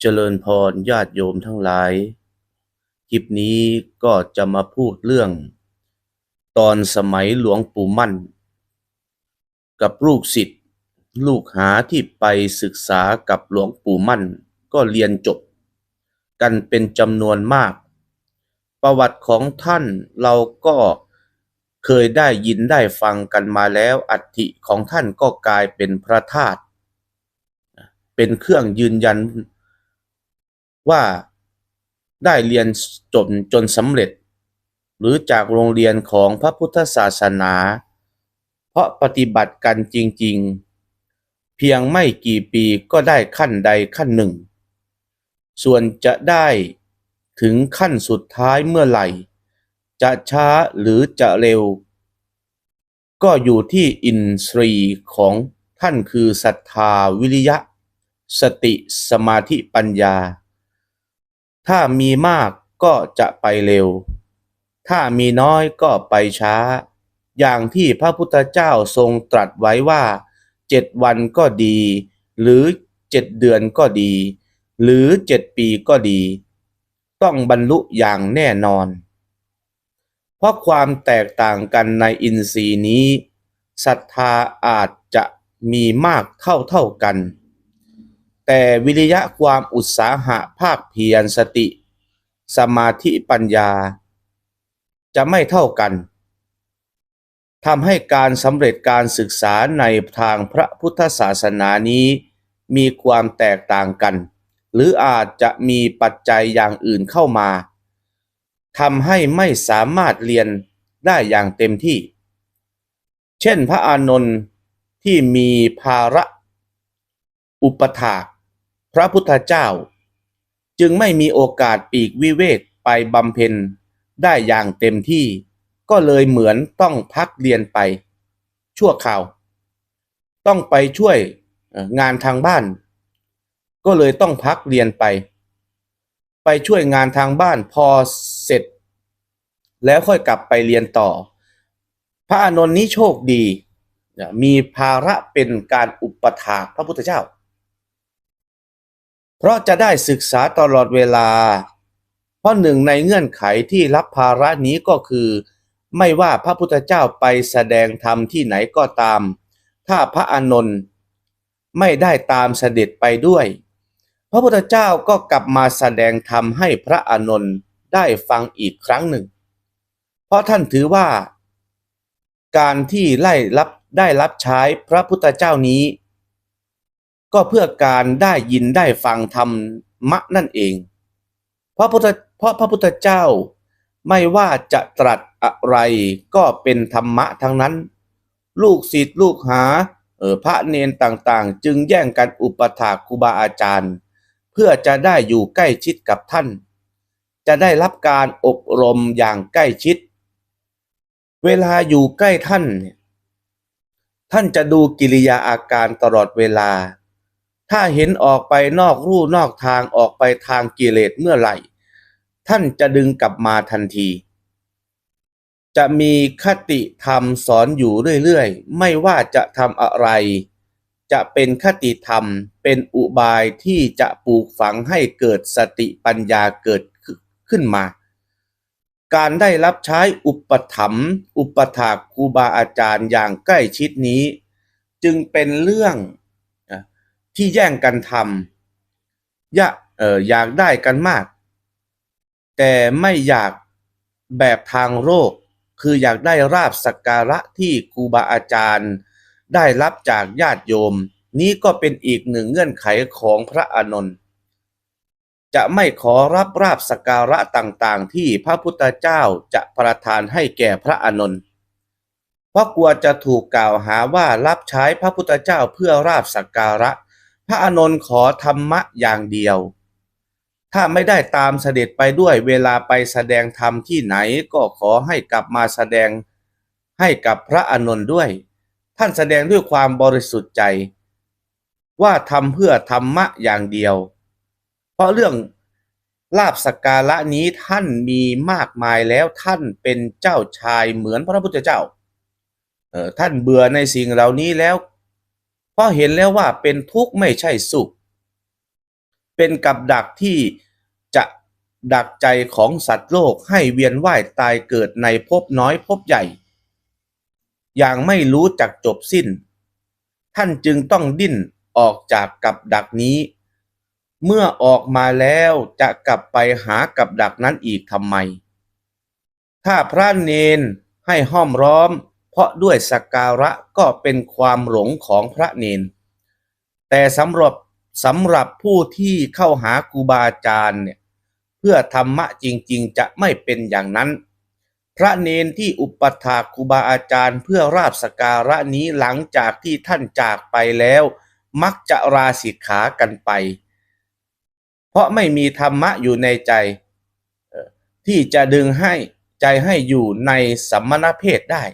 เจริญพรญาติโยมทั้งหลาย คลิปนี้ก็จะมาพูดเรื่อง ตอนสมัยหลวงปู่มั่น กับลูกศิษย์ลูกหาที่ไปศึกษากับหลวงปู่มั่น ก็เรียนจบ กันเป็นจำนวนมาก ประวัติของท่านเราก็เคยได้ยินได้ฟังกันมาแล้วอัฐิของท่านก็กลายเป็นพระธาตุ เป็นเครื่องยืนยันว่าได้เรียนจบจนสำเร็จ หรือจากโรงเรียนของพระพุทธศาสนา เพราะปฏิบัติกันจริง ๆ เพียงไม่กี่ปีก็ได้ขั้นใดขั้นหนึ่ง ส่วนจะได้ถึงขั้นสุดท้ายเมื่อไหร่ จะช้าหรือจะเร็ว ก็อยู่ที่อินทรีย์ของท่านคือศรัทธาวิริยะ สติสมาธิปัญญา ถ้ามีมากก็จะไปเร็ว ถ้ามีน้อยก็ไปช้า อย่างที่พระพุทธเจ้าทรงตรัสไว้ว่าเจ็ดวันก็ดี หรือเจ็ดเดือนก็ดี หรือเจ็ดปีก็ดี ต้องบรรลุอย่างแน่นอน เพราะความแตกต่างกันในอินทรีย์นี้ศรัทธาอาจจะมีมากเท่าเท่ากัน แต่วิริยะความอุตสาหะภาคเพียรสติ สมาธิปัญญา จะไม่เท่ากันทำให้การสำเร็จการศึกษาในทางพระพุทธศาสนานี้มีความแตกต่างกัน หรืออาจจะมีปัจจัยอย่างอื่นเข้ามาทำให้ไม่สามารถเรียนได้อย่างเต็มที่ เช่นพระอานนท์ที่มีภาระอุปถาก พระพุทธเจ้า จึงไม่มีโอกาสปีกวิเวกไปบำเพ็ญได้อย่างเต็มที่ ก็เลยเหมือนต้องพักเรียนไป ชั่วคราว ต้องไปช่วยงานทางบ้าน ก็เลยต้องพักเรียนไป ไปช่วยงานทางบ้านพอเสร็จ แล้วค่อยกลับไปเรียนต่อ พระอานนท์นี้โชคดี มีภาระเป็นการอุปถากพระพุทธเจ้า เพราะจะได้ศึกษาตลอดเวลา เพราะหนึ่งในเงื่อนไขที่รับภาระนี้ก็คือ ไม่ว่าพระพุทธเจ้าไปแสดงธรรมที่ไหนก็ตาม ถ้าพระอานนท์ไม่ได้ตามเสด็จไปด้วย พระพุทธเจ้าก็กลับมาแสดงธรรมให้พระอานนท์ได้ฟังอีกครั้งหนึ่ง เพราะท่านถือว่า การที่ไล่รับได้รับใช้พระพุทธเจ้านี้ ก็เพื่อการได้ยินได้ฟังธรรมะนั่นเอง เพราะพุทธเพราะพระพุทธเจ้าไม่ว่าจะตรัสอะไรก็เป็นธรรมะทั้งนั้น ลูกศิษย์ลูกหาเออพระเนนต่างๆ จึงแย่งกันอุปถากครูบาอาจารย์ เพื่อจะได้อยู่ใกล้ชิดกับท่าน จะได้รับการอบรมอย่างใกล้ชิด เวลาอยู่ใกล้ท่าน ท่านจะดูกิริยาอาการตลอดเวลา ถ้าเห็นออกไปนอกรูนอกทางออกไปทางกิเลสเมื่อไหร่ ท่านจะดึงกลับมาทันที จะมีคติธรรมสอนอยู่เรื่อยๆ ไม่ว่าจะทำอะไร จะเป็นคติธรรมเป็นอุบายที่จะปลูกฝังให้เกิดสติปัญญาเกิดขึ้นมา การได้รับใช้อุปถัมภ์อุปถากครูบาอาจารย์อย่างใกล้ชิดนี้ จึงเป็นเรื่อง ที่แย่งกันทำอยากเอออยากได้กันมาก แต่ไม่อยากแบบทางโลกคืออยากได้ราบสักการะที่ครูบาอาจารย์ ได้รับจากญาติโยม นี้ก็เป็นอีกหนึ่งเงื่อนไขของพระอานนท์จะไม่ขอรับราบสักการะต่างๆ ที่พระพุทธเจ้าจะประทานให้แก่พระอานนท์เพราะกลัวจะถูกกล่าวหาว่ารับใช้พระพุทธเจ้าเพื่อราบสักการะ พระอานนท์ขอธรรมะอย่างเดียว ถ้าไม่ได้ตามเสด็จไปด้วยเวลาไปแสดงธรรมที่ไหนก็ขอให้กลับมาแสดงให้กับพระอานนท์ด้วย ท่านแสดงด้วยความบริสุทธิ์ใจ ว่าทำเพื่อธรรมะอย่างเดียว เพราะเรื่องลาบสกการะนี้ท่านมีมากมายแล้วท่านเป็นเจ้าชายเหมือนพระพุทธเจ้า เออท่านเบื่อในสิ่งเหล่านี้แล้ว เพราะเห็นแล้วว่าเป็นทุกข์ไม่ใช่สุข เป็นกับดักที่จะดักใจของสัตว์โลกให้เวียนว่ายตายเกิดในภพน้อยภพใหญ่ อย่างไม่รู้จักจบสิ้น ท่านจึงต้องดิ้นออกจากกับดักนี้ เมื่อออกมาแล้วจะกลับไปหากับดักนั้นอีกทำไม ถ้าพระเนนให้ห้อมร้อม เพราะด้วยสักการะก็เป็นความหลงของพระเนน แต่สำหรับสำหรับผู้ที่เข้าหาครูบาอาจารย์เนี่ยเพื่อธรรมะจริงๆ จะไม่เป็นอย่างนั้น พระเนนที่อุปถากครูบาอาจารย์เพื่อราบสการะนี้หลังจากที่ท่านจากไปแล้ว มักจะราสิกขากันไป เพราะไม่มีธรรมะอยู่ในใจ ที่จะดึงให้ใจให้อยู่ในสัมมณเพศได้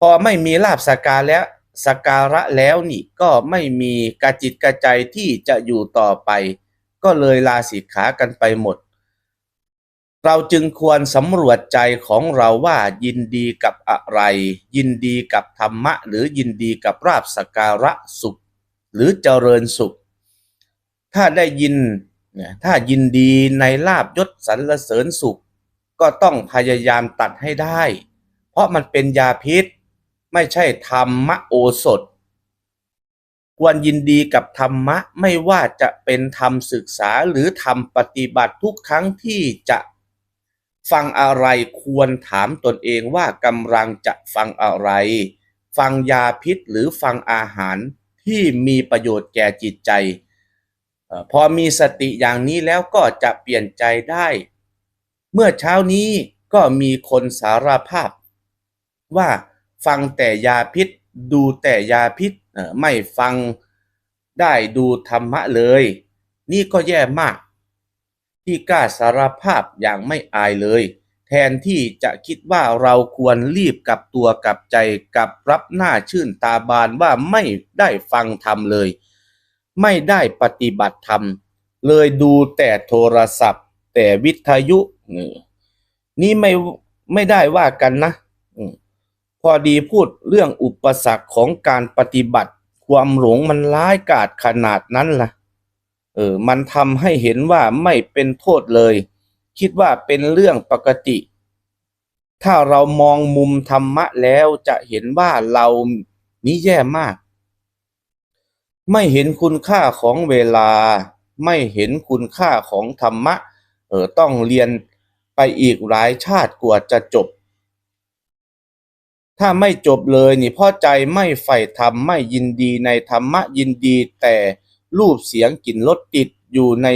พอไม่มีลาบสกการแล้วสกการะแล้วนี่ก็ไม่มีกระจิตกระใจที่จะอยู่ต่อไป ก็เลยลาสิกขากันไปหมด เราจึงควรสำรวจใจของเราว่ายินดีกับอะไร ยินดีกับธรรมะ หรือยินดีกับราบสการะสุข หรือเจริญสุข ถ้าได้ยินถ้ายินดีในลาบยศสรรเสริญสุข ก็ต้องพยายามตัดให้ได้ เพราะมันเป็นยาพิษ ไม่ใช่ธรรมโอสถ ควรยินดีกับธรรมะไม่ว่าจะเป็นธรรมศึกษาหรือธรรมปฏิบัติทุกครั้งที่จะฟังอะไรควรถามตนเองว่ากำลังจะฟังอะไร ฟังยาพิษหรือฟังอาหารที่มีประโยชน์แก่จิตใจ พอมีสติอย่างนี้แล้วก็จะเปลี่ยนใจได้ เมื่อเช้านี้ก็มีคนสารภาพว่า ฟังแต่ยาพิษ ดูแต่ยาพิษไม่ฟังได้ดูธรรมะเลย นี่ก็แย่มาก ที่กล้าสารภาพอย่างไม่อายเลย แทนที่จะคิดว่าเราควรรีบกลับตัวกลับใจกลับรับหน้าชื่นตาบานว่าไม่ได้ฟังธรรมเลย ไม่ได้ปฏิบัติธรรม เลยดูแต่โทรศัพท์ แต่วิทยุ นี่ไม่ไม่ได้ว่ากันนะอื พอดีพูดเรื่องอุปสรรคของการปฏิบัติ ความหลงมันร้ายกาจขนาดนั้นล่ะ เออ มันทำให้เห็นว่าไม่เป็นโทษเลย คิดว่าเป็นเรื่องปกติ ถ้าเรามองมุมธรรมะแล้วจะเห็นว่าเรานี้แย่มาก ไม่เห็นคุณค่าของเวลา ไม่เห็นคุณค่าของธรรมะ เออ ต้องเรียนไปอีกหลายชาติกว่าจะจบ ถ้าไม่จบเลยนี่พ่อใจไม่ใฝ่ธรรมไม่ยินดีในธรรมะยินดี แต่รูปเสียงกลิ่นรสติดอยู่ใน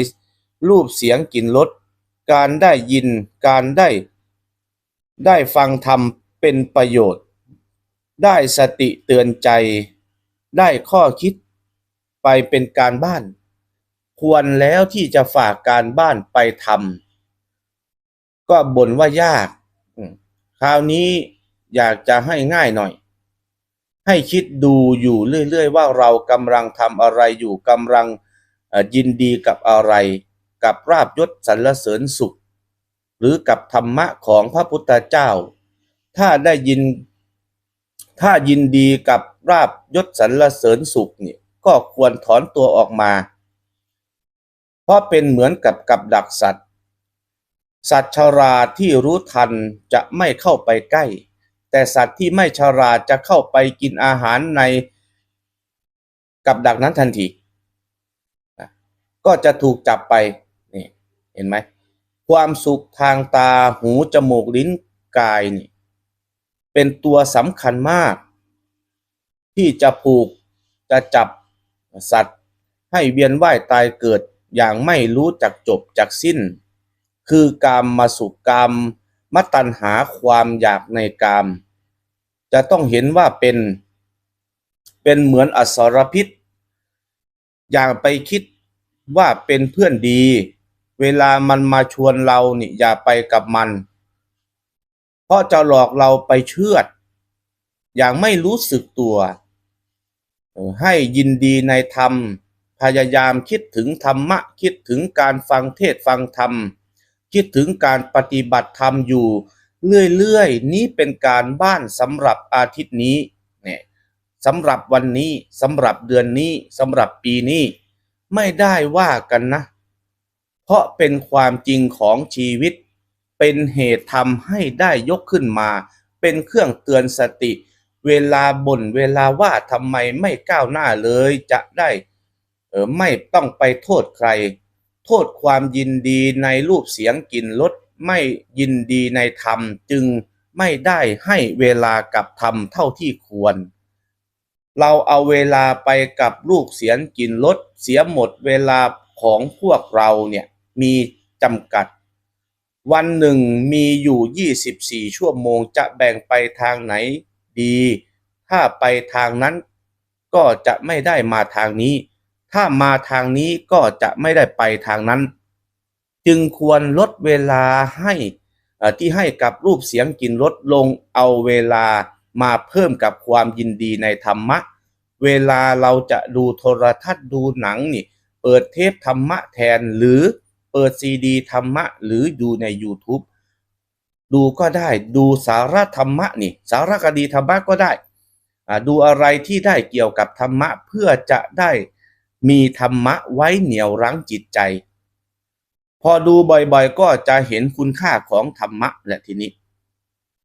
รูปเสียงกลิ่นรสการได้ยินการได้ ได้ฟังธรรมเป็นประโยชน์ ได้สติเตือนใจ ได้ข้อคิดไปเป็นการบ้าน ควรแล้วที่จะฝากการบ้านไปทำก็บ่นว่ายาก คราวนี้ อยากจะให้ง่ายหน่อย ให้คิดดูอยู่เรื่อยๆ ว่าเรากำลังทำอะไรอยู่กำลังยินดีกับอะไรกับราบยศสรรเสริญสุข หรือกับธรรมะของพระพุทธเจ้า ถ้าได้ยินถ้ายินดีกับราบยศสรรเสริญสุขเนี่ยก็ควรถอนตัวออกมา เพราะเป็นเหมือนกับกับดักสัตว์ สัตว์ชราที่รู้ทันจะไม่เข้าไปใกล้ แต่สัตว์ที่ไม่ชราจะเข้าไปกินอาหารในกับดักนั้นทันทีก็จะถูกจับไปนี่เห็นไหมความสุขทางตาหูจมูกลิ้นกายนี่เป็นตัวสำคัญมาก ที่จะผูกจะจับสัตว์ ให้เวียนว่ายตายเกิดอย่างไม่รู้จักจบจักสิ้น คือกามมาสุขกาม มตัณหาความอยากในกาม จะต้องเห็นว่าเป็น เป็นเหมือนอสรพิษ อย่าไปคิดว่าเป็นเพื่อนดี เวลามันมาชวนเรานี่อย่าไปกับมัน เพราะจะหลอกเราไปเชื่อด อย่างไม่รู้สึกตัว ให้ยินดีในธรรม พยายามคิดถึงธรรมะ คิดถึงการฟังเทศน์ฟังธรรม คิดถึงการปฏิบัติธรรมอยู่เรื่อยๆ นี้เป็นการบ้านสำหรับอาทิตย์นี้เนี่ยสำหรับวันนี้สำหรับเดือนนี้สำหรับปีนี้ ไม่ได้ว่ากันนะ เพราะเป็นความจริงของชีวิต เป็นเหตุทำให้ได้ยกขึ้นมา เป็นเครื่องเตือนสติ เวลาบ่นเวลาว่าทำไมไม่ก้าวหน้าเลยจะได้เออไม่ต้องไปโทษใคร โทษความยินดีในรูปเสียงกลิ่นรสไม่ยินดีในธรรมจึงไม่ได้ให้เวลากับธรรมเท่าที่ควร เราเอาเวลาไปกับลูกเสียงกลิ่นรสเสียหมดเวลาของพวกเราเนี่ยมีจำกัด วันหนึ่งมีอยู่ 24 ชั่วโมงจะแบ่งไปทางไหนดี ถ้าไปทางนั้นก็จะไม่ได้มาทางนี้ ถ้ามาทางนี้ก็จะไม่ได้ไปทางนั้น จึงควรลดเวลาให้อ่อที่ให้กับรูปเสียงกลิ่นรสลงเอาเวลามาเพิ่มกับความยินดีในธรรมะ เวลาเราจะดูโทรทัศน์ดูหนังนี่เปิดเทปธรรมะแทนหรือเปิดซีดีธรรมะหรือดูใน YouTube ดูก็ได้ดูสาระธรรมะนี่สารคดีธรรมะก็ได้อ่าดูอะไรที่ได้เกี่ยวกับธรรมะเพื่อจะได้ มีธรรมะไว้เหนี่ยวรั้งจิตใจ พอดูบ่อยๆ ก็จะเห็นคุณค่าของธรรมะแหละทีนี้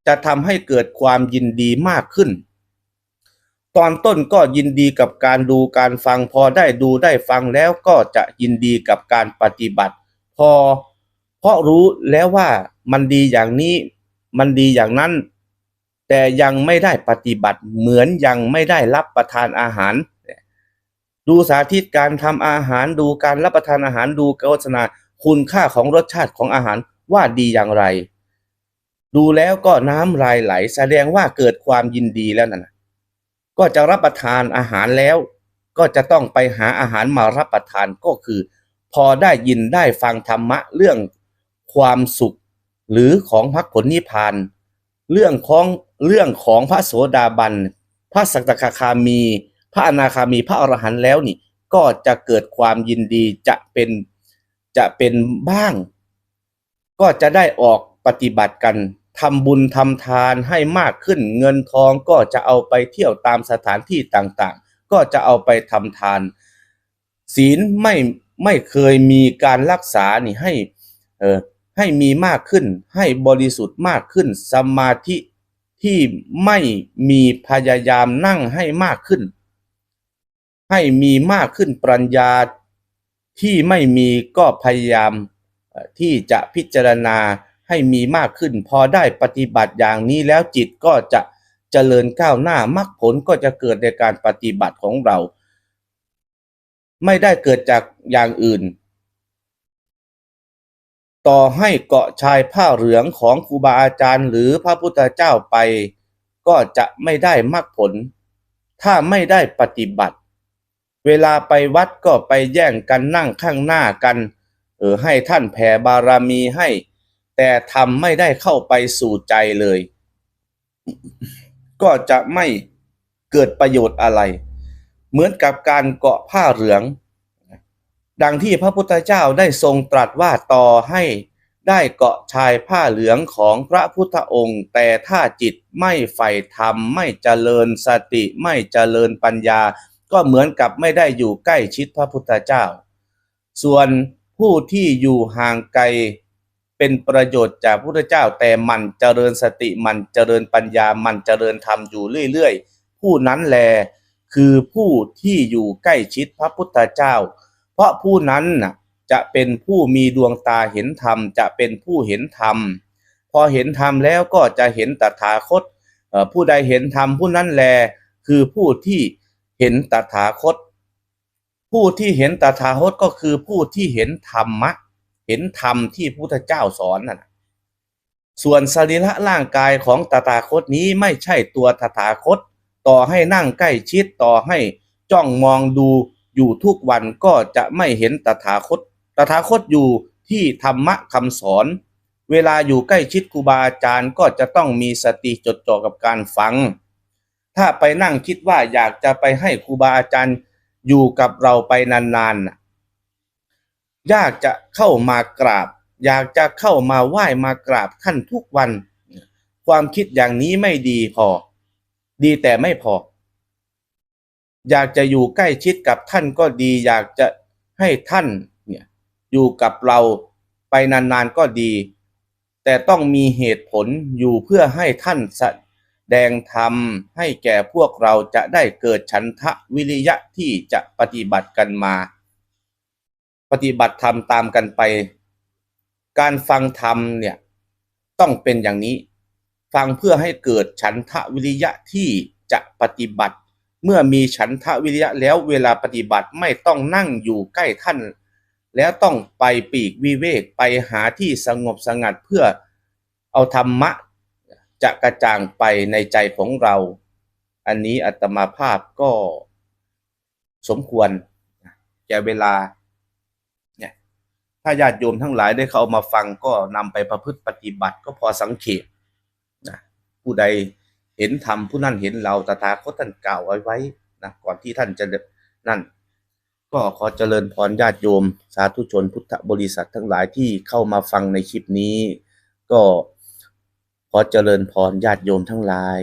จะทำให้เกิดความยินดีมากขึ้น ตอนต้นก็ยินดีกับการดูการฟังพอได้ดูได้ฟังแล้วก็จะยินดีกับการปฏิบัติ พอเพราะรู้แล้วว่ามันดีอย่างนี้มันดีอย่างนั้น แต่ยังไม่ได้ปฏิบัติเหมือนยังไม่ได้รับประทานอาหาร ดูสาธิตการทำอาหารดูการรับประทานอาหารดูโฆษณาคุณค่าของรสชาติของอาหารว่าดีอย่างไร ดูแล้วก็น้ำลายไหล แสดงว่าเกิดความยินดีแล้วนะก็จะรับประทานอาหารแล้ว ก็จะต้องไปหาอาหารมารับประทานก็คือ พอได้ยินได้ฟังธรรมะเรื่องความสุข หรือของพระผลนิพพาน เรื่องของเรื่องของพระโสดาบัน พระสักตคามี พระอนาคามีพระอรหันต์แล้วนี่ก็จะเกิดความยินดีจะเป็นจะเป็นบ้าง ก็จะได้ออกปฏิบัติกันทำบุญทำทานให้มากขึ้นเงินทองก็จะเอาไปเที่ยวตามสถานที่ต่างๆ ก็จะเอาไปทำทาน ศีลไม่ไม่เคยมีการรักษานี่ให้เออให้มีมากขึ้นให้บริสุทธิ์มากขึ้น สมาธิที่ไม่มีพยายามนั่งให้มากขึ้น ให้มีมากขึ้นปรัญญาที่ไม่มีก็พยายามที่จะพิจารณาให้มีมากขึ้น พอได้ปฏิบัติอย่างนี้แล้วจิตก็จะเจริญก้าวหน้ามรรคผลก็จะเกิดในการปฏิบัติของเรา ไม่ได้เกิดจากอย่างอื่น ต่อให้เกาะชายผ้าเหลืองของครูบาอาจารย์หรือพระพุทธเจ้าไป ก็จะไม่ได้มรรคผล ถ้าไม่ได้ปฏิบัติ เวลาไปวัดก็ไปแย่งกันนั่งข้างหน้ากันเออให้ท่านแผ่บารมีให้ แต่ทำไม่ได้เข้าไปสู่ใจเลย ก็จะไม่เกิดประโยชน์อะไร เหมือนกับการเกาะผ้าเหลือง ดังที่พระพุทธเจ้าได้ทรงตรัสว่าต่อให้ได้เกาะชายผ้าเหลืองของพระพุทธองค์ แต่ถ้าจิตไม่ใฝ่ธรรมไม่เจริญสติไม่เจริญปัญญา ก็เหมือนกับไม่ได้อยู่ใกล้ชิดพระพุทธเจ้า ส่วนผู้ที่อยู่ห่างไกลเป็นประโยชน์จากพระพุทธเจ้า แต่มันเจริญสติมันเจริญปัญญามันเจริญธรรมอยู่เรื่อยๆ ผู้นั้นแลคือผู้ที่อยู่ใกล้ชิดพระพุทธเจ้า เพราะผู้นั้นน่ะจะเป็นผู้มีดวงตาเห็นธรรม จะเป็นผู้เห็นธรรม พอเห็นธรรมแล้วก็จะเห็นตถาคตผู้ใดเห็นธรรมผู้นั้นแลคือผู้ที่ เห็นตถาคต ผู้ที่เห็นตถาคตก็คือผู้ที่เห็นธรรมะ เห็นธรรมที่พุทธเจ้าสอนน่ะนส่วนสรีระร่างกายของตถาคตนี้ไม่ใช่ตัวตถาคต ต่อให้นั่งใกล้ชิดต่อให้จ้องมองดูอยู่ทุกวันก็จะไม่เห็นตถาคต ตถาคตอยู่ที่ธรรมะคำสอน เวลาอยู่ใกล้ชิดครูบาอาจารย์ก็จะต้องมีสติจดจ่อกับการฟัง ถ้าไปนั่งคิดว่าอยากจะไปให้ครูบาอาจารย์อยู่กับเราไปนานๆยากจะเข้ามากราบ อยากจะเข้ามาไหว้มากราบท่านทุกวัน ความคิดอย่างนี้ไม่ดีพอ ดีแต่ไม่พอ อยากจะอยู่ใกล้ชิดกับท่านก็ดี อยากจะให้ท่านเนี่ยอยู่กับเราไปนานๆก็ดี แต่ต้องมีเหตุผลอยู่เพื่อให้ท่านส ดงธรรมให้แก่พวกเราจะได้เกิดฉันทะวิริยะที่จะปฏิบัติกันมา ปฏิบัติธรรมตามกันไป การฟังธรรมเนี่ยต้องเป็นอย่างนี้ ฟังเพื่อให้เกิดฉันทะวิริยะที่จะปฏิบัติ เมื่อมีฉันทะวิริยะแล้วเวลาปฏิบัติไม่ต้องนั่งอยู่ใกล้ท่าน แล้วต้องไปปีกวิเวกไปหาที่สงบสงัดเพื่อเอาธรรมะ จะกระจ่างไปในใจของเรา อันนี้อัตมาภาพก็สมควรแก่เวลาเนี่ยถ้าญาติโยมทั้งหลายได้เข้ามาฟังก็นำไปประพฤติปฏิบัติก็พอสังเขปนะผู้ใดเห็นธรรมผู้นั้นเห็นเราตถาคตท่านกล่าวไว้ไว้นะก่อนที่ท่านจะนั่น ก็ขอเจริญพรญาติโยม สาธุชนพุทธบริษัททั้งหลายที่เข้ามาฟังในคลิปนี้ ก็ ขอเจริญพรญาติโยมทั้งหลาย